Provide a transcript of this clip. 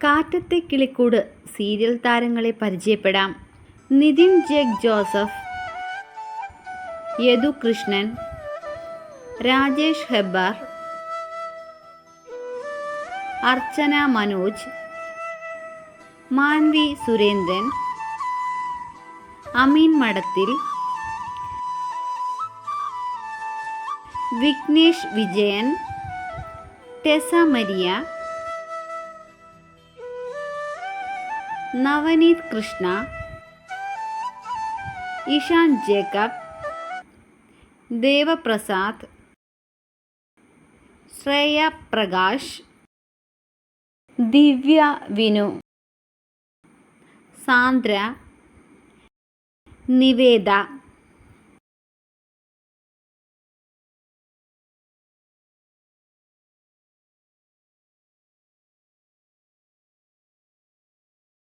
കാറ്റത്തെ കിളിക്കൂട് serial താരങ്ങളെ പരിചയപ്പെടാം. Nithin Jake Joseph Yadu Krishnan Rajesh Hebbar Archana Manoj Manvi Surendran Ameen Madathil Vignesh Vijayan Tessa Maria Navaneeth Krishna Ishaan Jacob Devaprasad Shreya Prakash Divya Vinu Sandra Niveda.